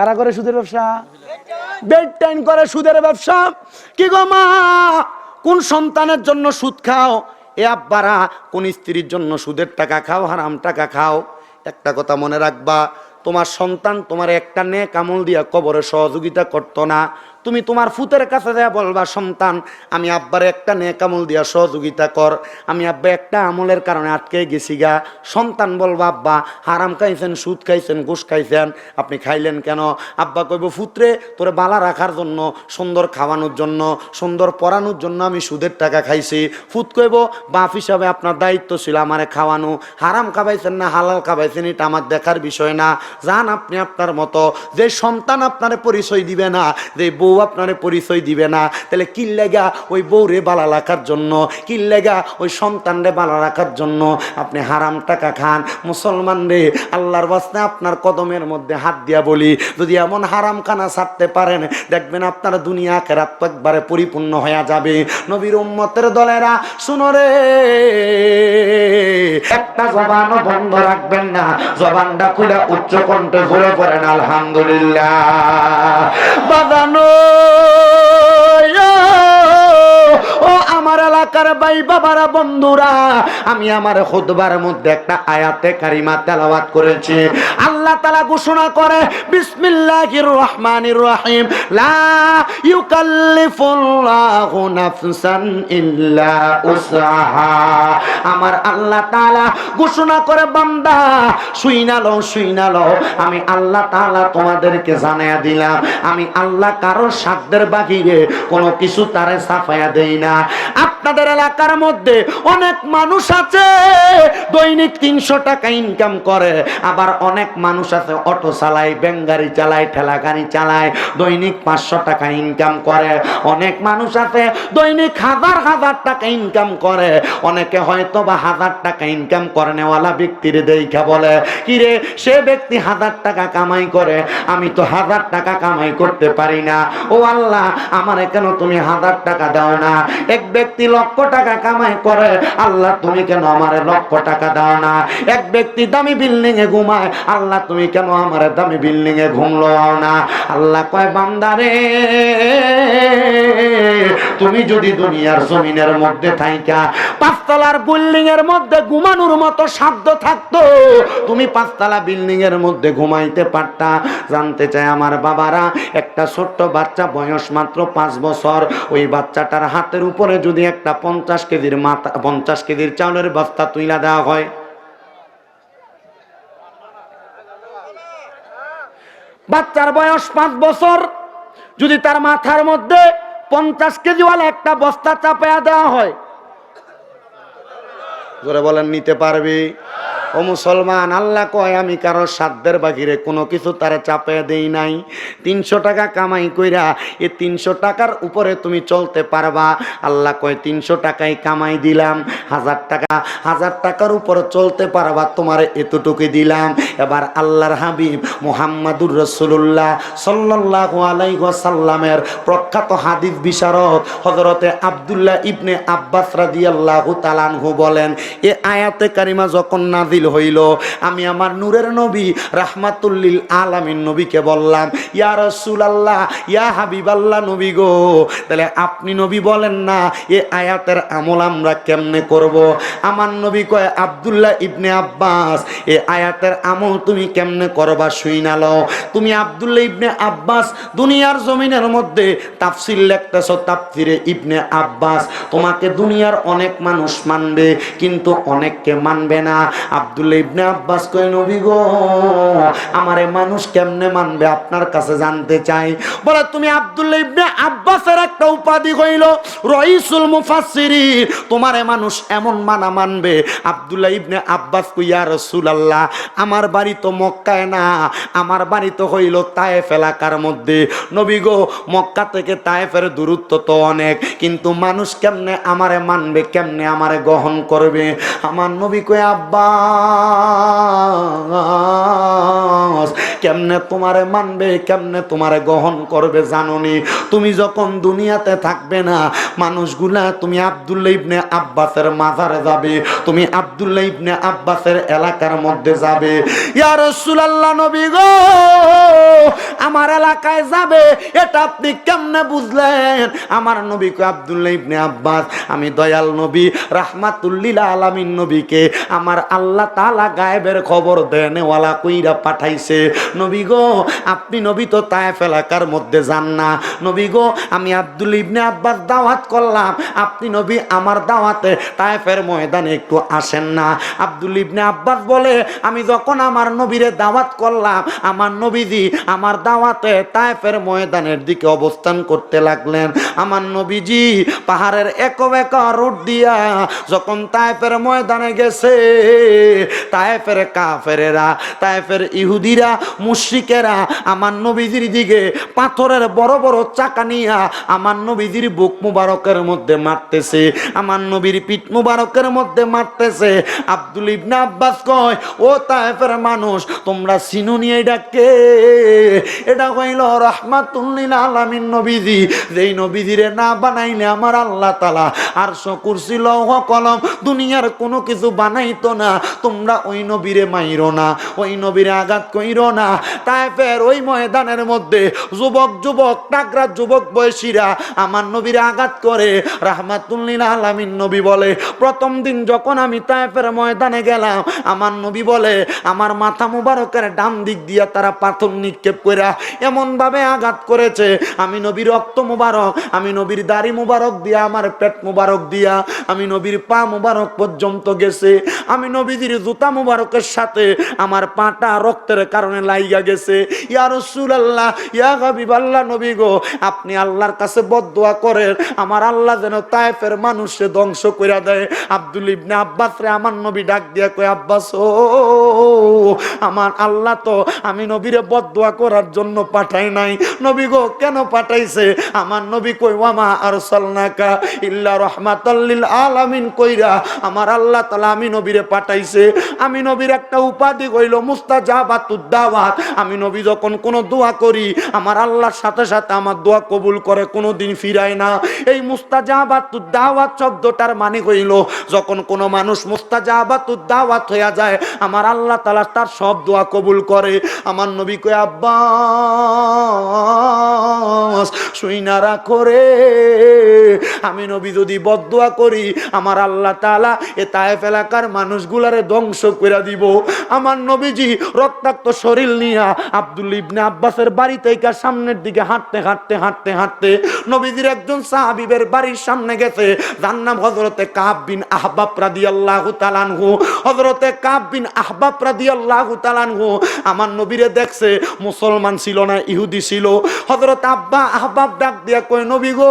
কারা করে সুদের ব্যবসা? বেড টাইম করে সুদের ব্যবসা। কি গো মা? কোন সন্তানের জন্য সুদ খাও? এ আব্বারা, কোন স্ত্রীর জন্য সুদের টাকা খাও, হারাম টাকা খাও? একটা কথা মনে রাখবা, তোমার সন্তান তোমার একটা নে কামল দিয়া কবরে সহযোগিতা করতো না। তুমি তোমার ফুতের কাছে দেয়া বলবা, সন্তান, আমি আব্বার একটা নে কামল দিয়া সহযোগিতা কর। আমি আব্বা একটা আমলের কারণে আটকে গেছি গা। সন্তান বলবা, আব্বা, হারাম খাইছেন, সুদ খাইছেন, ঘুষ খাইছেন, আপনি খাইলেন কেন? আব্বা কইব, ফুতরে, তোরে বালা রাখার জন্য, সুন্দর খাওয়ানোর জন্য, সুন্দর পড়ানোর জন্য আমি সুদের টাকা খাইছি। ফুত কইব, বাপ হিসাবে আপনার দায়িত্ব ছিল আমারে খাওয়ানো। হারাম খাবাইছেন না, হালাল খাবাইছেন, এটা আমার দেখার বিষয় না। যান আপনি আপনার মতো। যে সন্তান আপনারে পরিচয় দিবে না, যে বউ আপনারে পরিচয় দিবে না। তাহলে কি লেগা ওই বউরে বালা রাখার জন্য? কি লেগা ওই সন্তানরে বালা রাখার জন্য? আপনি হারাম টাকা খান। মুসলমান রে, আল্লাহর বাস্তে আপনার কদমের মধ্যে হাত দিয়া বলি, যদি এমন হারাম খানা ছাড়তে পারেন, দেখবেন আপনার দুনিয়া কেরাত একবারে পরিপূর্ণ হয়ে যাবে। নবীর উম্মতের দলেরা, শুনো রে, একটা জবানও বন্ধ রাখবেন না। জবানটা খুলে উচ্চ কণ্ঠে ঘুরে পড়েন, আলহামদুলিল্লাহ। বাদানো ও আমার এলাকার ভাই বাবারা বন্ধুরা, আমি আমার খুদবার মধ্যে একটা আয়াতে কারিমা তেলাওয়াত করেছি। আল্লাহ তালা ঘোষণা করে, বিসমিল্লাহির রহমানির রহিম, লা ইউকাল্লিফুল্লাহু নাফসান ইল্লা উসআহা। আমার আল্লাহ তাআলা ঘোষণা করে, বান্দা শুইনা লও শুইনা লও, আমি আল্লাহ তাআলা তোমাদেরকে জানায়া দিলাম। আমি আল্লাহ কারও সাধ্যের বাহিরে কোনো কিছু তারে সাফায়া দেই না। আপনি আপনাদের এলাকার মধ্যে অনেক মানুষ আছে, দৈনিক তিনশো টাকা ইনকাম করে। আবার অনেক মানুষ আছে, অটো চালায়, ব্যাঙ্গারি চালায় ঠেলা গাড়ি চালায়, দৈনিক পাঁচশো টাকা ইনকাম করে। অনেক মানুষ আছে, দৈনিক হাজার হাজার টাকা ইনকাম করে। অনেকে হয়তো বা হাজার টাকা ইনকাম করে নেওয়ালা ব্যক্তির দেখা বলে, কিরে, সে ব্যক্তি হাজার টাকা কামাই করে, আমি তো হাজার টাকা কামাই করতে পারি না। ও আল্লাহ, আমার কেন তুমি হাজার টাকা দাও না? এক ব্যক্তি লক্ষ টাকা কামাই করে, আল্লাহ তুমি কেন আমারে লক্ষ টাকা দাও না? এক ব্যক্তি দামি বিল্ডিং এ ঘুমায়, আল্লাহ তুমি কেন আমারে দামি বিল্ডিং এ ঘুমলো না? আল্লাহ কয় বান্দারে তুমি যদি দুনিয়ার জমিনের মধ্যে থাইকা, পাঁচতলার বিল্ডিং এর মধ্যে ঘুমানোর মতো সাধ্য থাকতো, তুমি পাঁচতলা বিল্ডিং এর মধ্যে ঘুমাইতে পারতা। জানতে চাই আমার বাবারা, একটা ছোট্ট বাচ্চা বয়স মাত্র পাঁচ বছর, ওই বাচ্চাটার হাতের উপরে যদি একটা পঞ্চাশ কেজির মাথা, পঞ্চাশ কেজির চাউলের বস্তা তুইলা দেওয়া হয়। বাচ্চার বয়স পাঁচ বছর, যদি তার মাথার মধ্যে পঞ্চাশ কেজিওয়ালা একটা বস্তা চাপায়া দেওয়া হয়। বলেন, নিতে পারবি? ও মুসলমান, আল্লাহ কয়, আমি কারও সাধ্যের বাকিরে কোনো কিছু তারা চাপে দেই নাই। তিনশো টাকা কামাই কইরা এ তিনশো টাকার উপরে তুমি চলতে পারবা। আল্লাহ কয়, তিনশো টাকাই কামাই দিলাম, হাজার টাকা, হাজার টাকার উপরে চলতে পারবা, তোমার এতটুকু দিলাম। এবার আল্লাহর হাবিব মুহাম্মাদুর রসুল্লাহ সাল্লাহ আলাইসাল্লামের প্রখ্যাত হাদিস বিশারদ হজরতে আবদুল্লাহ ইবনে আব্বাস রাদিয়াল্লাহু তালানহু বলেন, এ আয়াতে কারিমা যখন নাজিল হইল। আমি আমার নূরের নবী, রাহমাতুল্লিল আলামিন নবীকে বললাম, ইয়া রাসূলুল্লাহ, ইয়া হাবিবাল্লাহ নবী গো। তাহলে আপনি নবী বলেন না, এ আয়াতের আমল আমরা কেমনে করব? আমার নবী কয়, আব্দুল্লাহ ইবনে আব্বাস, এ আয়াতের আমল তুমি কেমনে করবা শুই না লও? তুমি আব্দুল্লাহ ইবনে আব্বাস দুনিয়ার জমিনের মধ্যে তাফসির লেখতেছ, তাফসিরে ইবনে আব্বাস। তোমাকে দুনিয়ার অনেক মানুষ মানবে, কিন্তু অনেককে মানবে না। আব্দুল্লাহ ইবনে আব্বাস কই নবী গো, আমারে মানুষ কেমনে মানবে? আপনার কাছে জানতে চাই। বলে, তুমি আব্দুল্লাহ ইবনে আব্বাসের একটা উপাধি হইল রইসুল মুফাসসিরিন। তোমারে মানুষ এমন মানা মানবে। আব্দুল্লাহ ইবনে আব্বাস কইয়া রাসূলুল্লাহ, আমার বাড়ি তো মক্কায় না। আমার বাড়ি তো হইল তায়েফ এলাকার মধ্যে। নবী গো, মক্কা থেকে তায়েফের দূরত্ব তো অনেক, কিন্তু মানুষ কেমনে আমারে মানবে, কেমনে আমারে গ্রহণ করবে? আমার নবী কই আব্বা কেমনে তোমারে মানবে, কেমনে তোমারে গ্রহণ করবে জাননি? তুমি যখন দুনিয়াতে থাকবে না, মানুষগুলা, তুমি আব্দুল্লাহ ইবনে আব্বাসের মাজারে যাবে, তুমি আব্দুল্লাহ ইবনে আব্বাসের এলাকার মধ্যে যাবে। ইয়া রাসূলুল্লাহ নবী গো, আমার এলাকায় যাবে, এটা আপনি কেমনে বুঝলেন? আমার নবী কয়, আব্দুল্লাহ ইবনে আব্বাস, আমি দয়াল নবী রাহমাতুল্লিল আলামিন নবীকে, আমার আল্লাহ তাআলা গায়েবের খবর দেন ওয়ালা কইরা পাঠাইছে, নবী গো, আপনি নবী তো তায়েফ এলাকার মধ্যে যান না। নবী গো, আমি আব্দুল ইবনে আব্বাস দাওয়াত করলাম। আপনি নবী আমার দাওয়াতে তায়েফের ময়দানে একটু আসেন না। আব্দুল ইবনে আব্বাস বলে, আমি যখন আমার নবীরে দাওয়াত করলাম, আমার নবীজি আমার দাওয়াতে তায়েফের ময়দানের দিকে অবস্থান করতে লাগলেন। আমার নবীজি পাহাড়ের এক এক রোড দিয়া যখন তায়েফের ময়দানে গেছে তায়েফের কাফেরেরা তায়েফের ইহুদিরা, মুশরিকেরা, আমার নবীজির দিকে পাথরের বড় বড় চাকা নিয়া আমার নবীজির বুক মুবারকের মধ্যে মারতেছে, আমার নবীর পিঠ মুবারকের মধ্যে মারতেছে। আব্দুল ইবনে আব্বাস কয়, ও তায়েফের মানুষ, তোমরা সিনু নিয়ে ডাকে এটা কইল রহমাতুল্লিল আলামিন নবীজি, যেই নবীজিরে না বানাইলে আমার আল্লাহ তালা আর কুরসি, লৌহ, কলম দুনিয়ার কোনো কিছু বানাইতো না। তোমরা ওই নবীরে মাইরো না, ওই নবীরে আঘাত কইরো না। তাই ফের ওই ময়দানের মধ্যে যুবক যুবক টাকরা যুবক বয়সীরা আমার নবীরে আঘাত করে। রাহমাতুল্লিল আলামিন নবী বলে, প্রথম দিন যখন আমি তায়েফের ময়দানে গেলাম, আমার নবী বলে, আমার মাথা মুবারকের ডান দিক দিয়া তারা পাথর নিক্ষেপ কইরা এমন ভাবে আঘাত করেছে। আমি নবীর রক্ত মুবারক, আমি নবীর দাড়ি মুবারক দিয়া, আমার পেট মুবারক দিয়া, আমি নবীর পা মুবারক পর্যন্ত গেছে। আমি নবীজির জুতা মুবারকের সাথে আমার পাটা রক্তের কারণে লাইগা গেছে। ইয়া রাসূলুল্লাহ, ইয়া হাবিবাল্লাহ নবী গো, আপনি আল্লাহর কাছে বদদোয়া করেন, আমার আল্লাহ যেন তায়েফের মানুষে ধ্বংস কইরা দেয়। আব্দুল ইবনে আব্বাস রে, আমার নবী ডাক দিয়া কয়, আব্বাস, ও, আমার আল্লাহ তো আমি নবীরে বদদোয়া করার জন্য পাঠাই নাই। নবী গো, কেন পাঠাইছে? আমার নবী কই ওয়ামা আর আরসালনাকা ইল্লা রাহমাতাল্লিল আলামিন। কইরা, আমার আল্লাহ তালা আমি নবীরে পাঠাইছে আমি নবীর একটা উপাধি কইল মুস্তাজাবাতুদ দাওয়াত আমি নবী যখন কোন দোয়া করি, আমার আল্লাহর সাথে সাথে আমার দোয়া কবুল করে, কোনোদিন ফিরায় না। এই মুস্তাজাবাতুদ দাওয়াত শব্দটার মানে কইল যখন কোনো মানুষ মুস্তাজাবাতুদ দাওয়াত হইয়া যায়, আমার আল্লাহ তালা তার সব দোয়া কবুল করে। আমার নবী কই আব্বা শুইনা রাখো রে আমি নবী যদি বদদোয়া করি, আমার আল্লাহ তাআলা এ তায়েফ এলাকার মানুষগুলারে ধ্বংস করে দিব। আমার নবীজি রক্তাক্ত শরীর নিয়া আব্দুল ইবনে আব্বাসের বাড়ি থেকে সামনের দিকে হাঁটতে হাঁটতে হাঁটতে হাঁটতে নবীজির একজন সাহাবিবের বাড়ির সামনে গেছে। যার নাম হজরতে কাব বিন আহবাব রাদিয়াল্লাহু তাআলাহু হজরতে কাব বিন আহবাব রাদিয়াল্লাহু তাআলাহু আমার নবীরে দেখছে, মুসলমান ছিল না, ইহুদি ছিল। হজরত আব্বা আহবাব ডাক দিয়া কই নবী গো,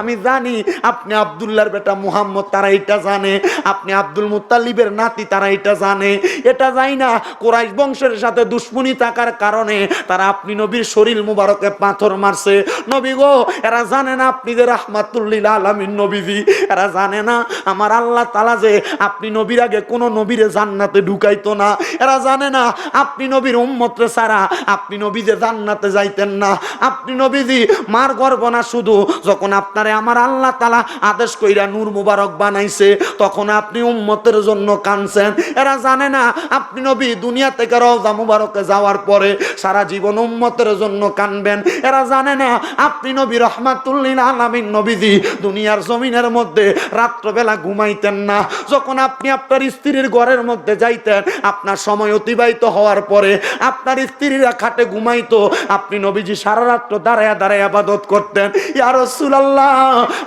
আমি জানি আপনি আব্দুল্লাহর বেটা মুহাম্মদ তারা এটা জানে, আপনি আব্দুল মুত্তালিবের নাতি তারা এটা জানে। এটা যাই না, কোরাইশ বংশের সাথে দুশ্মনী থাকার কারণে তারা আপনি নবীর শরীর মুবারকে পাথর মারছে। নবী গো, এরা জানে না আপনি যে রাহমাতুল্লিল আলামিন নবীজি। এরা জানে না আমার আল্লাহ তালা যে আপনি নবীর আগে কোনো নবীরে জান্নাতে ঢুকাইতো না। এরা জানে না আপনি নবীর উম্মতরে ছাড়া আপনি নবী যে জান্নাতে যাইতেন না। আপনি নবীজি মার গর্ব না শুধু, যখন আপনারে আমার আল্লাহ তালা আদেশ কইরা নূর মুবারক বানাইছে, তখন আপনি উম্মতের জন্য কানছেন এরা জানে না, আপনি নবী দুনিয়া থেকে রওজা মুবারকে যাওয়ার পরে সারা জীবন উম্মতের জন্য কানবেন এরা জানে না, আপনি নবী রহমাতুল্লিল আলামিন নবীজি, দুনিয়ার জমিনের মধ্যে রাত্রবেলা ঘুমাইতেন না। যখন আপনি আপনার স্ত্রীর ঘরের মধ্যে যাইতেন, আপনার সময় অতিবাহিত হওয়ার পরে আপনার স্ত্রীরা খাটে ঘুমাইতো, আপনি নবীজি সারা রাত্র দাঁড়ায় দাঁড়ায় আবাদত করতেন। ইয়ার সুলাল্লাহ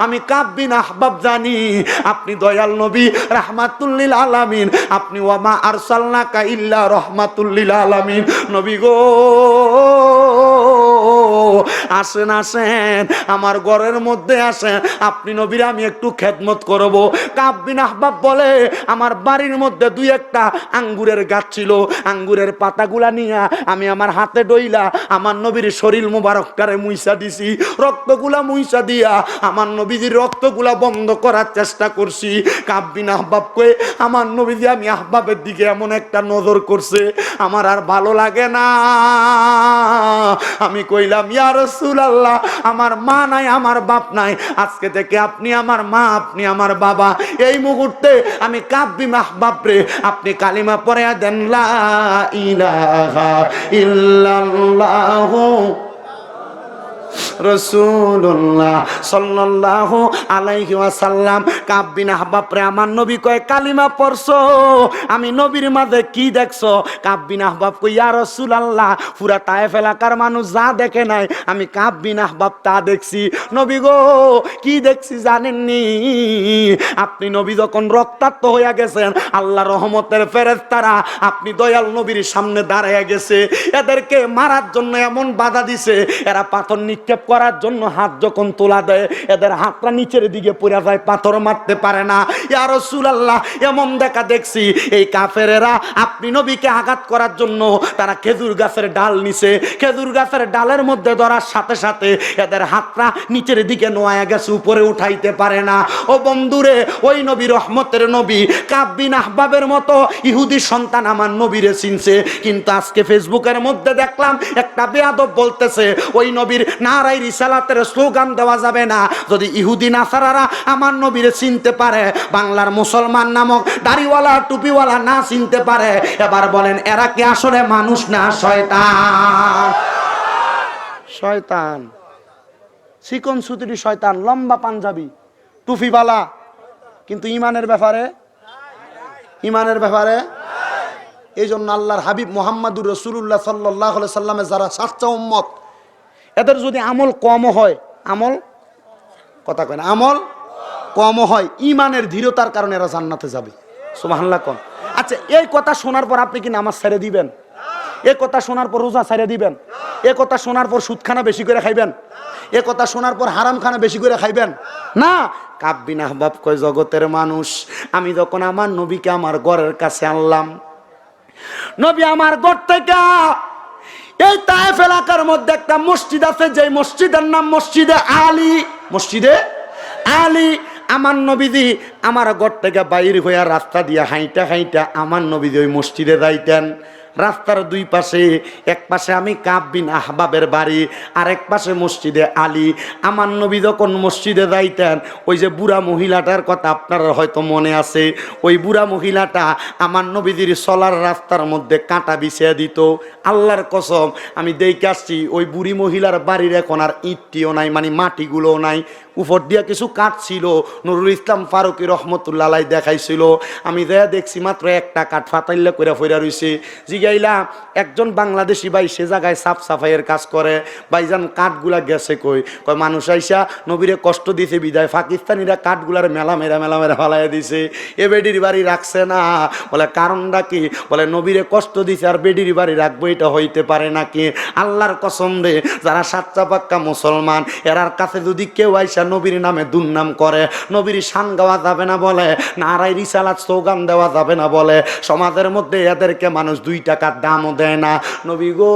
আমি কাব্বিন আহবাব জানি। আপনি দয়াল নবী রাহমাতুল্লিল আলামিন। আপনি ওয়ামা আর সাল্লা ইল্লা রহমাতুল্লিল আলামিন। নবী গো আসেন আসেন, আমার ঘরের মধ্যে আসেন। আপনি নবীর, আমি একটু খেদমত করব। কাব্বিন আহবাব বলে, আমার বাড়ির মধ্যে দুই একটা আঙ্গুরের গাছ ছিল। আঙ্গুরের পাতাগুলা নিয়ে আমি আমার হাতে ডইলা আমার নবীর শরীর মুবারকটারে মুইসা দিছি। রক্তগুলা মুইসা দিয়া আমার নবীজির রক্তগুলা বন্ধ করার চেষ্টা করছি। কাব্বিন আহবাব কয়ে, আমার নবীজি, আমি আহবাবের দিকে এমন একটা নজর করছে। আমার আর ভালো লাগে না। আমি কইলাম আমার মা নাই, আমার বাপ নাই। আজকে থেকে আপনি আমার মা, আপনি আমার বাবা। এই মুহূর্তে আমি কাব্যি মাহবাবরে আপনি কালিমা পরে দেন, লা ইলাহা রসুল্লাহ সাল্লাহ আলাইহি কাব্বিন আমার নবী কয়, কালিমা আমি নবীর মাঝে কি দেখছ? কাব্বিন আহবাব রসুল আল্লাহ পুরা তায়েফ এলাকার মানুষ যা দেখে নাই, আমি কাব্বিন আহবাব তা দেখছি। নবী গো, কি দেখছি জানেননি? আপনি নবী যখন রক্তাক্ত হইয়া গেছেন, আল্লাহ রহমতের ফেরেস্তারা আপনি দয়াল নবীর সামনে দাঁড়াইয়া গেছে। এদেরকে মারার জন্য এমন বাধা দিছে, এরা পাথর নিক্ষেপ করার জন্য হাত যখন তোলা দেয়, এদের হাতটা নিচের দিকে পড়ে যায়, পাথর মারতে পারে না। ইয়া রাসূলুল্লাহ, এমন দেখা দেখছি, এই কাফেরেরা আপনি নবীকে আঘাত করার জন্য তারা খেজুর গাছের ডাল নিছে। খেজুর গাছের ডালের মধ্যে ধরার সাথে সাথে এদের হাতটা নিচের দিকে নোয়া গেছে, উপরে উঠাইতে পারে না। ও বন্ধুরে, ওই নবী রহমতের নবী কাব্বিন আহবাবের মতো ইহুদি সন্তান আমার নবীরে চিনছে। কিন্তু আজকে ফেসবুকের মধ্যে দেখলাম, একটা বেয়াদব বলতেছে, ওই নবীর নারাই রিসালাতের স্লোগান দেওয়া যাবে না। যদি ইহুদি নাসারারা আমার নবীরে চিনতে পারে, বাংলার মুসলমান নামক দাড়িওয়ালা, টুপিওয়ালা না চিনতে পারে, এবার বলেন, এরা কি আসলে মানুষ না শয়তান? শয়তান। চিকন সুতুরি শয়তান, লম্বা পাঞ্জাবি টুফিওয়ালা কিন্তু ইমানের ব্যাপারে? ইমানের ব্যাপারে? এই জন্য আল্লাহর হাবিব মোহাম্মদুর রসুল্লাহ সাল্লাহ সাল্লামের যারা সাচ্চা উম্মত এদের যদি আমল কম হয়, আমল? কথা কয় না, আমল কম হয়, ইমানের ধীরতার কারণে এরা জান্নাতে যাবে। সুবহানাল্লাহ কন। আচ্ছা এই কথা শোনার পর আপনি কি নামাজ ছেড়ে দিবেন? এ কথা শোনার পর রোজা ছেড়ে দিবেন? এ কথা শোনার পর সুদখানা বেশি করে খাইবেন? এ কথা শোনার পর হারাম খানা বেশি করে খাইবেন? না। কাব্বিন আহবাব কয়, জগতের মানুষ, আমি যখন আমার নবীকে আমার ঘরের কাছে আনলাম, নবী আমার ঘর থেকে এই তায়েফ এলাকার মধ্যে একটা মসজিদ আছে যে মসজিদের নাম মসজিদে আলী। মসজিদে? আলী, আমার নবীদি আমার ঘর থেকে বাইর হইয়া রাস্তা দিয়ে হাইটা হাইটা আমার নবীদি ওই মসজিদে যাইতেন। রাস্তার দুই পাশে, এক পাশে আমি কাব্বিন আহবাবের বাড়ি আর এক পাশে মসজিদে আলী। আমার নবী যখন মসজিদে যাইতেন, ওই যে বুড়া মহিলাটার কথা আপনার হয়তো মনে আছে, ওই বুড়া মহিলাটা আমার নবীদের চলার রাস্তার মধ্যে কাঁটা বিছিয়ে দিত। আল্লাহর কসম, আমি দেখে আসছি, ওই বুড়ি মহিলার বাড়ির এখন আর ইটটিও নাই মানে মাটিগুলোও নাই। উপর দিয়া কিছু কাঠ ছিল, নুরুল ইসলাম ফারুকি রহমতুল্লাহ দেখাইছিল। আমি দেয়া দেখছি মাত্র একটা কাঠ ফাতাইল্লা করে ফইরা রইছে। জিগাইলাম একজন বাংলাদেশি ভাই সে জায়গায় সাফ সাফাইয়ের কাজ করে, ভাইজান কাঠগুলা গেছে কই? কয়, মানুষ আইসা, নবীরে কষ্ট দিছে বিদায়, পাকিস্তানিরা কাঠগুলার মেলা মেরা মেলা মেরা ফালাই দিছে। এ বেডির বাড়ি রাখছে না। বলে, কারণটা কি? বলে, নবীরে কষ্ট দিছে আর বেডির বাড়ি রাখব, এটা হইতে পারে নাকি? আল্লাহর কসম রে, যারা সাচ্চা পাক্কা মুসলমান এরার কাছে যদি কেউ আইসা নবীর নামে দুর্নাম করে, নবীর শান গাওয়া যাবে না বলে নারাই রিসালাত, স্লোগান দেওয়া যাবে না বলে, সমাজের মধ্যে এদেরকে মানুষ দুই টাকার দামও দেয় না। নবী গো,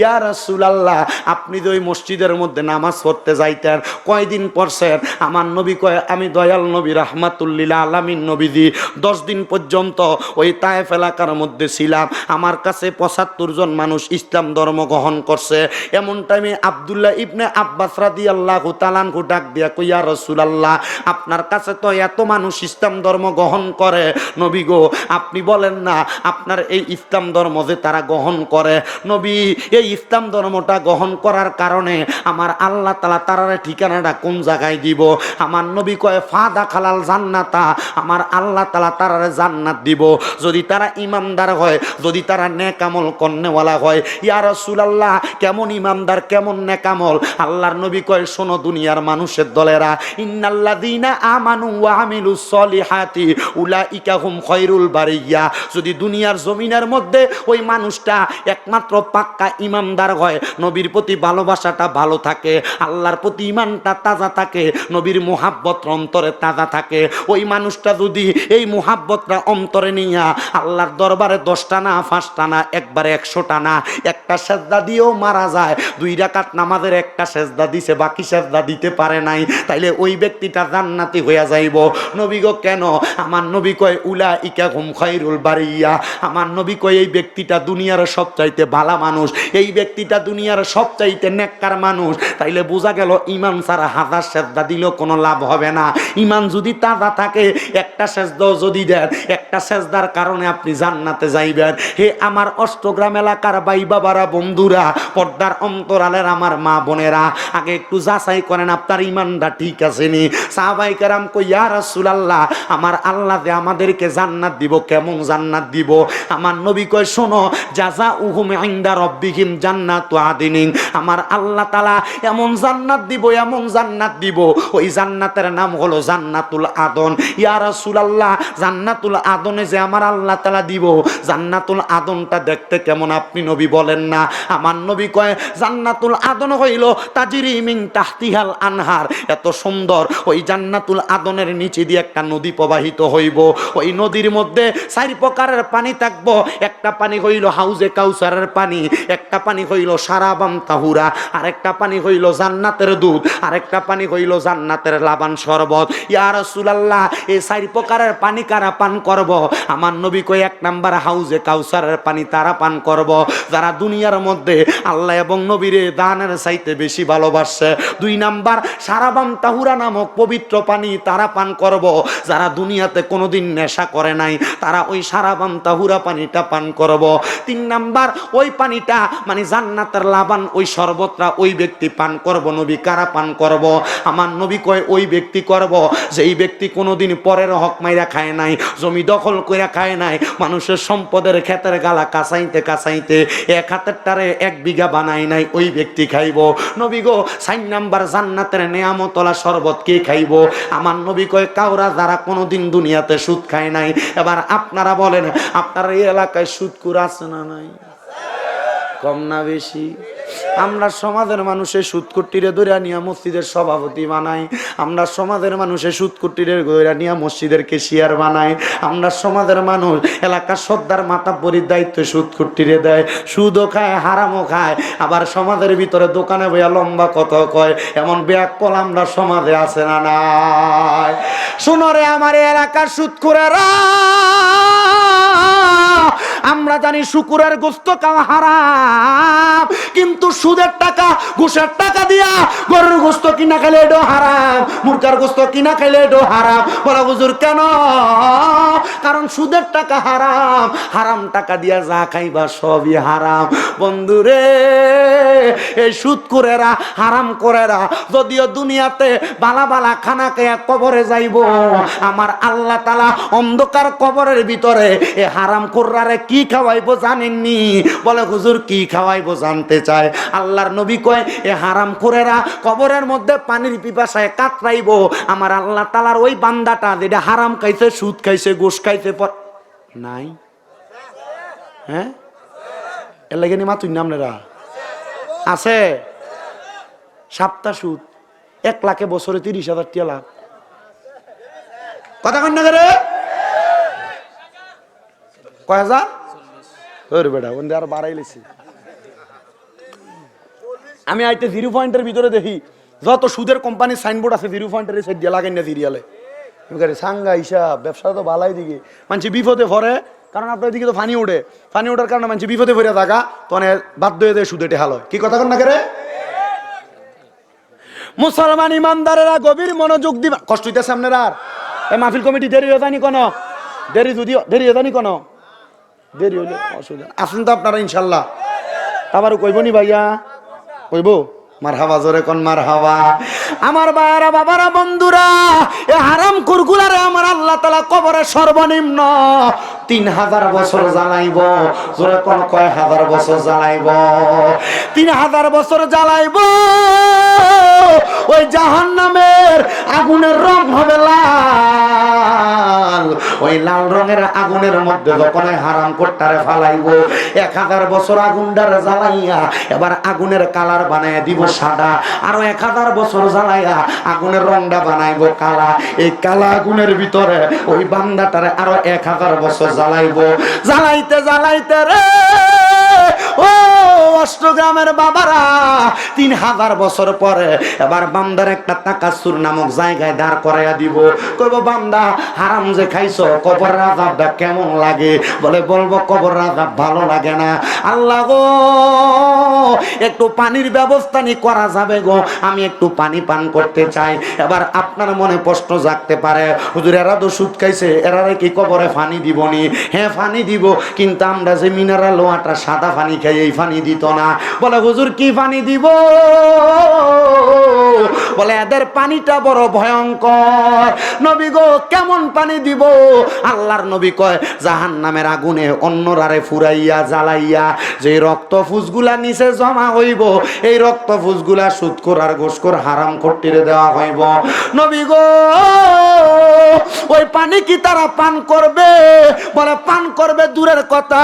ইয়া রাসূলুল্লাহ, আপনি তো ওই মসজিদের মধ্যে নামাজ পড়তে যাইতেন, কয়দিন পড়ছেন আমার নবী কয়, আমি দয়াল নবী, রাহমাতুল্লিল আলামিন নবীজি। দশ দিন পর্যন্ত ওই তায়েফ এলাকার মধ্যে ছিলাম। আমার কাছে পঁচাত্তর জন মানুষ ইসলাম ধর্ম গ্রহণ করছে। এমন টাইমে আবদুল্লাহ ইবনে আব্বাস রাদি আল্লাহ তালানহু ডাক দিয়া কইয়া রসুলাল্লাহ, আপনার কাছে তো এত মানুষ ইসলাম ধর্ম গ্রহণ করে। নবী গো, আপনি বলেন না আপনার এই ইসলাম ধর্ম যে তারা গ্রহণ করে, নবী, এই ইসলাম ধর্মটা গ্রহণ করার কারণে আমার আল্লাহ তালা তারার ঠিকানাটা কোন জায়গায় দিব? আমার নবী কয়, ফাদা খালাল জান্নাতা। আমার আল্লাহ তালা তারারে জান্নাত দিব। যদি তারা ইমানদার হয়, যদি তারা নেকামল কন্যেওয়ালা হয়, ইয়া রাসূলুল্লাহ, কেমন ইমানদার, কেমন নেকামল আল্লাহর নবী কয়, শোনো দুনিয়ার মানুষের দলেরা, ইন্নাল্লাযীনা আমানু ওয়া আমিলুস সলিহাতি, উলাইকা হুম খয়রুল বারিয়া। যদি দুনিয়ার জমিনের মধ্যে ওই মানুষটা একমাত্র পাক্কা ইমানদার হয়। নবীর প্রতি ভালোবাসাটা ভালো থাকে, আল্লাহর প্রতি ইমানটা তাজা থাকে, নবীর মোহাব্বত অন্তরে তাজা থাকে। ওই মানুষটা যদি এই মোহাব্বতটা অন্তরে নিয়া আল্লাহর দরবারে দশটা না, পাঁচটা না, একবারে একশোটা না, একটা সেজদা দিয়েও মারা যায়। দুই রাকাত নামাজের একটা সেজদা দিছে, বাকি সেজদা দিতে পারে নাই, তাইলে ওই ব্যক্তিটা জান্নাতি হইয়া যাইব। নবী গো, কেন? আমার নবী কয় উলা ইকা হুম খৈরুল বাড়িয়া আমার নবী কয়, এই ব্যক্তিটা দুনিয়ার সবচাইতে ভালা মানুষ। এই ব্যক্তিটা দুনিয়ার সবচাইতে নেককার মানুষ। তাইলে বোঝা গেল ইমান ছাড়া হাজার সেজদা দিলেও কোনো লাভ হবে না। ইমান যদি তাজা থাকে, একটা সেজদাও যদি দেন, একটা সেজদার কারণে আপনি জান্নাতে যাইবেন। হে আমার অষ্টগ্রাম এলাকার বাই বাবারা, বন্ধুরা, পর্দার অন্তরালের আমার মা বোনেরা, আগে একটু যাচাই করেন, আপনার ইমানটা ঠিক আছে নি? সাহাবাই কারাম ইয়া রাসূলুল্লাহ, আমার আল্লাহ যে আমাদেরকে জান্নাত দিব, কেমন জান্নাত দিব? আমার নবী কয়, শোনো জাযা উহুম ইনদা রব্বিহিম জান্নাতু আদিনিন। আমার আল্লাহ তাআলা এমন জান্নাত দিব, এমন জান্নাত দিব। ওই জান্নাতের নাম হলো জান্নাতুল আদন। ইয়া রাসূলুল্লাহ, জান্নাতুল আদনে যে আমার আল্লাহ তাআলা দিব, জান্নাতুল আদনটা দেখতে কেমন আপনি নবী বলেন না। আমার নবী কয়, জান্নাতুল আদন হইল তাজিরি মিন তাহতিহাল আনহার। এত সুন্দর, ওই জান্নাতুল আদনের নিচে দিয়ে একটা নদী প্রবাহিত হইব। ওই নদীর মধ্যে চারি প্রকারের পানি থাকব। একটা পানি হইল হাউজে কাউসারের পানি, একটা পানি হইল তাহুরা পানি হইল জান্নাতের দুধ পানি হইল জান্নাতের লাবান শরবত। এই চারি প্রকারের পানি কারা পান করব? আমার নবী কই এক নাম্বার হাউজে কাউসারের পানি তারা পান করব। যারা দুনিয়ার মধ্যে আল্লাহ এবং নবীরে দানের চাইতে বেশি ভালোবাসছে দুই নাম্বার সারাবাম তাহুরা নামক পবিত্র পানি তারা পান করব। যারা দুনিয়াতে কোনোদিন নেশা করে নাই, তারা ওই সারাবাম তাহুরা পানিটা পান করব। তিন নাম্বার, ওই পানিটা মানে জান্নাতের লাবান, ওই শরবতটা ওই ব্যক্তি পান করব, নবী কারা পান করব? আমার নবী কয়, ওই ব্যক্তি করব। যেই ব্যক্তি কোনোদিন পরের হক মাইরা খায় নাই, জমি দখল কইরা খায় নাই, মানুষের সম্পদের ক্ষেতের গালা কাঁচাইতে কাঁচাইতে এক হাতের টারে এক বিঘা বানাই নাই, ওই ব্যক্তি খাইব। নবী গো সাইন নাম্বার জান্নাতের নেয়ামতলা শরবত কে খাইব? আমার নবী কয়, কাউরা যারা কোনোদিন দুনিয়াতে সুদ খায় নাই। এবার আপনারা বলেন আপনার এই এলাকায় সুদকুর আছে না নাই? কম না বেশি। আমরা সমাজের মানুষের সুদকুটিরে দৈরা নিয়া মসজিদের সভাপতি বানাই। আমরা সমাজের মানুষের সুদকুটিরে দৈরা নিয়া মসজিদের কেশিয়ার বানাই। আমরা সমাজের মানুষ এলাকার সর্দার মাথা পরির দায়িত্ব সুদকুটিরে দেয়। সুদও খায়, হারামও খায়। আবার সমাজের ভিতরে দোকানে বইয়া লম্বা কথা কয়, এমন ব্যাগ কল আমরা সমাজে আছে না নাই? শোনরে আমার এলাকার সুদকুরেরা আমরা জানি শুকুরের গোস্ত খাওয়া হারাম, কিন্তু সুদের টাকা, ঘুষের টাকা দিয়া গরুর গোস্ত কিনা খাইলে এডো হারাম, মুরগার গোস্ত কিনা খাইলে এডো হারাম। বলা হুজুর, কেন? কারণ সুদের টাকা হারাম হারাম টাকা দিয়া যা খাইবা সবই হারাম। বন্ধুরে, এই সুদ করেরা হারাম করেরা, যদিও দুনিয়াতে বালা বালা খানা খেয়ে কবরে যাইব, আমার আল্লাহ তালা অন্ধকার কবরের ভিতরে এ হারাম কোর্রারে কি খাওয়াইবো জানেননি? বলে, হুজুর, কি খাওয়াইবো জানতে চায়? আল্লাহর নবী কয়, এ হারাম কোরেরা কবরের মধ্যে পানির পিপাসায় কাতরাইব। আমার আল্লাহ তালার ওই বান্দাটা যেটা হারাম খাইছে, সুদ খাইছে গোস খাইছে, পর নাই। হ্যাঁ? এর লাগে নি মাতুই নামনেরা আছে? সাপ্তাহ সুদ। এক লাখে বছরে তিরিশ হাজার টিয়া লাখ কথা কন্যা করে কয় বেটা আর বাড়াই আমি আইতে জিরো পয়েন্টের ভিতরে দেখি, যত সুদের কোম্পানির সাইনবোর্ড আছে, জিরো পয়েন্টের সাইড দিয়ে লাগাই না সাঙ্গা হিসাব ব্যবসা তো ভালাই দিকে। মানুষ বিপদে ভরে কারণ আপনার দিকে তো ফানি উঠে। ফানি ওঠার কারণে মানুষ বিপদে ভরে থাকা তখন বাধ্য হয়ে দেয় সুদে টেহাল। কি কথা কন না করে মুসলমান ইমানদারেরা গভীর মনোযোগ দিবা কষ্ট হইতেছে আপনার মাহফিল কমিটি দেরি হয়ে যায়নি কোনো? দেরি যদি দেরি হয়ে যায়নি কোনো? দেরি হলে অসুবিধা। আসুন তো আপনারা, ইনশাল্লাহ। আবারও কইব নি ভাইয়া? কইব? আমার বন্ধুরা, এ আল্লাহ তালা কবরে সর্বনিম্ন তিন হাজার বছর জ্বালাইব। জোরে কোন কয় হাজার বছর জ্বালাইব? তিন হাজার বছর জ্বালাইব। ওই জাহান নামের আগুনের রং হবে লাল। ওই লাল রঙের আগুনের মধ্যে যখন হারাম কোট্টারে ফালাইব, এক হাজার বছর আগুনটারে জ্বালাইয়া এবার আগুনের কালার বানায় দিব সাদা। আরও এক হাজার বছর জ্বালাইয়া আগুনের রংটা বানাইব কালা। এই কালা আগুনের ভিতরে ওই বান্দাটারে আরও এক হাজার বছর জ্বালাইব। জ্বালাইতে জ্বালাইতে রে। ও, অষ্টগ্রামের বাবারা, তিন হাজার বছর পরে এবার বান্দার একটা তাকাসুর নামক জায়গায় দাঁড় করাইয়া দিব। কইব, বান্দা, হারাম যে খাইছো, কবর রাজাবটা কেমন লাগে? বলে, বলব, কবর রাজাব ভালো লাগে না। আল্লাহ গো, একটু পানির ব্যবস্থা নি করা যাবে গো। আমি একটু পানি পান করতে চাই। এবার আপনার মনে প্রশ্ন জাগতে পারে, হুজুর, এরা তো সুদ খাইছে এরা কি কবরে ফানি দিবনি? হ্যাঁ ফানি দিব, কিন্তু আমরা যে মিনারেল ওয়াটার সাদা পানি খাই এই পানি দিত না। বলে, হুজুর, কি পানি দিব? বলে, এদের পানিটা বড় ভয়ঙ্কর। নবী গো, কেমন পানি দিব? আল্লাহর নবী কয় জাহান নামের আগুনে অন্যরারে ফুরাইয়া জ্বালাইয়া যে রক্ত ফুসগুলা নিচে জমা হইব, এই রক্ত ফুসগুলা সুৎকর আর গোসকর হারাম কর্তিরে দেওয়া হইব। নবী গো, ওই পানি কি তারা পান করবে? বলে, পান করবে দূরের কথা।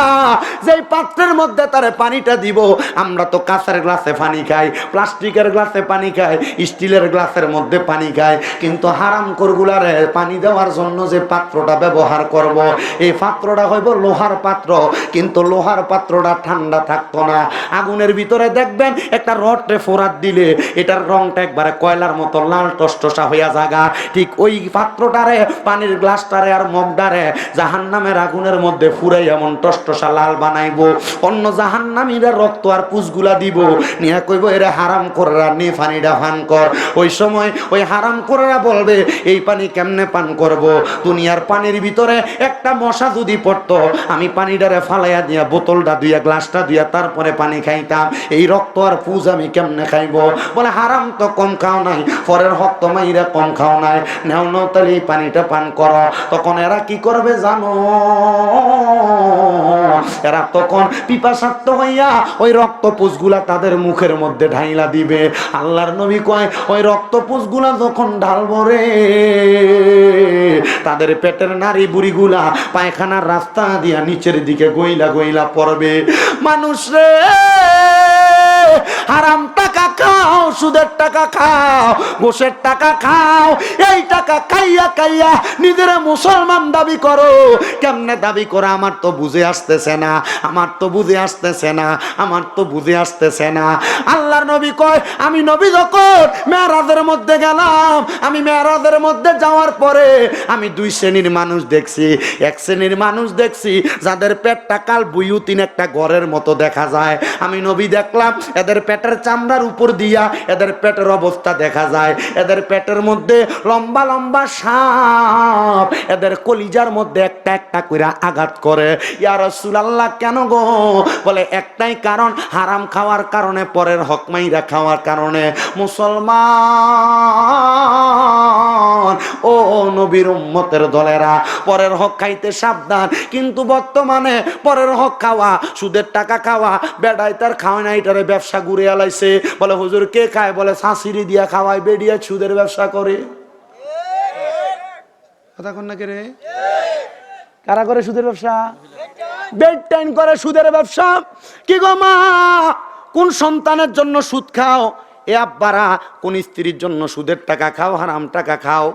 যেই পাত্রের মধ্যে তারা পানিটা দিব। আমরা তো কাঁচের গ্লাসে পানি খাই, প্লাস্টিকের গ্লাসে পানি খাই, স্টিলের গ্লাসের মধ্যে পানি খাই। কিন্তু হারাম করগুলারে পানি দেওয়ার জন্য যে পাত্রটা ব্যবহার করব, এই পাত্রটা হইব লোহার পাত্র। কিন্তু লোহার পাত্রটা ঠান্ডা থাকতো না। আগুনের ভিতরে দেখবেন একটা রডে ফোরাত দিলে, এটার রংটা একবারে কয়লার মতো লাল টসটসা হইয়া জাগা। ঠিক ওই পাত্রটারে, পানির গ্লাসটারে আর মগডারে জাহান নামের আগুনের মধ্যে ফুরাই এমন টসটসা লাল বানাইবো। অন্য জাহান নামীরা রক্ত আর পুষগুলা দিব। নিয়ে কইব, এরা হারাম করারা, নে পানিটা পান কর। ওই সময় ওই হারাম করারা বলবে, এই পানি কেমনে পান করব? দুনিয়ার পানির ভিতরে একটা মশা যদি পড়তো, আমি পানিটারে ফালাইয়া দিয়া বোতলটা দুইয়া, গ্লাসটা দুইয়া, তারপরে পানি খাইতাম। এই রক্ত আর পুজ আমি কেমনে খাইব? বলে, হারাম তো কম খাও নাই, পরের হক তো মাইরা কম খাও নাই। নেও, নাও তাহলে এই পানিটা পান কর। তখন এরা কি করবে জানো? এরা তখন পিপাসার্থ হইয়া ওই রক্ত পুষগুলা তাদের মুখের মধ্যে ঢাইলা দিবে। আল্লাহর নবী কয়, ওই রক্ত পুষগুলা যখন ঢালবো রে, তাদের পেটের নারী বুড়িগুলা পায়খানার রাস্তা দিয়া নিচের দিকে গইলা গইলা পড়বে। মানুষ রে হারাম টাকা খাও, সুদের টাকা খাও, ঘোষের টাকা খাও, এই টাকা খাইয়া খাইয়া নিজের মুসলমান দাবি করো। কেমনে দাবি করো? আমার তো বুঝে আসতেছে না, আমার তো বুঝে আসতেছে না, আমার তো বুঝে আসতেছে না। আল্লাহর নবী কয়, আমি নবী যখন মেয়ারাজের মধ্যে গেলাম, আমি মেয়ারাজের মধ্যে যাওয়ার পরে আমি দুই শ্রেণির মানুষ দেখছি, এক শ্রেণির মানুষ দেখছি, যাদের পেটটা কাল বুয়ুতিন একটা ঘরের মতো দেখা যায়। আমি নবী দেখলাম এদের পেটের চামড়ার উপর দিয়া এদের পেটের অবস্থা দেখা যায়। এদের পেটের মধ্যে লম্বা লম্বা সাপ এদের কলিজার মধ্যে একটা একটা করে আঘাত করে। ইয়ার সুলাল্লাহ কেন গো? বলে, একটাই কারণ, হারাম খাওয়ার কারণে, পরের হকমাইরা খাওয়ার কারণে। মুসলমান নবীর উম্মতের দলেরা, পরের হক খাইতে সাবধান। কিন্তু বর্তমানে পরের হক খাওয়া, সুদের টাকা খাওয়া বেড়াই তার খাওয়াই না, এটারে ব্যবসা ঘুরে আলাইছে। বলে, হুজুর, কে খায়? বলে শাঁসিরি দিয়া খাওয়ায়, বেডিয়া সুদের ব্যবসা করে। কথা কারা করে সুদের ব্যবসা? বেড টাইম করে সুদের ব্যবসা। কি গো মা? কোন সন্তানের জন্য সুদ খাও? এ আব্বারা, কোন স্ত্রীর জন্য সুদের টাকা খাও, হারাম টাকা খাও।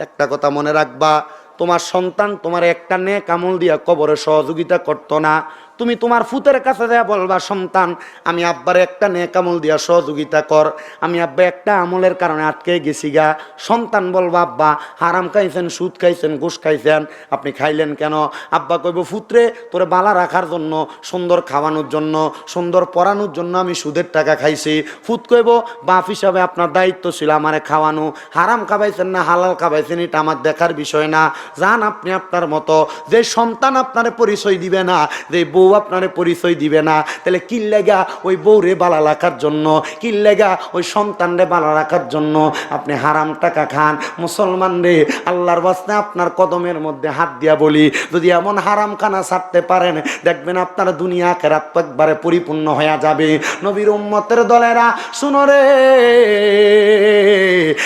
একটা কথা মনে রাখবা, তোমার সন্তান তোমার একটা নে কামল দিয়া কবরে সহযোগিতা করতো না। তুমি তোমার ফুতের কাছে দেয়া বলবা, সন্তান, আমি আব্বার একটা নে কামল দিয়া সহযোগিতা কর। আমি আব্বা একটা আমলের কারণে আটকে গেছি গা। সন্তান বলবা, আব্বা, হারাম খাইছেন, সুদ খাইছেন, ঘুষ খাইছেন, আপনি খাইলেন কেন? আব্বা কইব, ফুতরে, তোরে বালা রাখার জন্য, সুন্দর খাওয়ানোর জন্য, সুন্দর পড়ানোর জন্য আমি সুদের টাকা খাইছি। ফুত কইব, বাপ হিসাবে আপনার দায়িত্ব ছিল আমারে খাওয়ানো। হারাম খাবাইছেন না, হালাল খাবাইছেন, এটা আমার দেখার বিষয় না। যান আপনি আপনার মতো। যে সন্তান আপনারে পরিচয় দিবে না, যে বউ আপনারে পরিচয় দিবে না। তাহলে কি লেগা ওই বউরে বালা রাখার জন্য? কি লেগা ওই সন্তানরে বালা রাখার জন্য? আপনি হারাম টাকা খান। মুসলমান রে, আল্লাহর বাস্তে আপনার কদমের মধ্যে হাত দিয়া বলি, যদি এমন হারাম খানা ছাড়তে পারেন, দেখবেন আপনার দুনিয়া কেরাত একবারে পরিপূর্ণ হয়ে যাবে। নবীর উম্মতের দলেরা, শুনো রে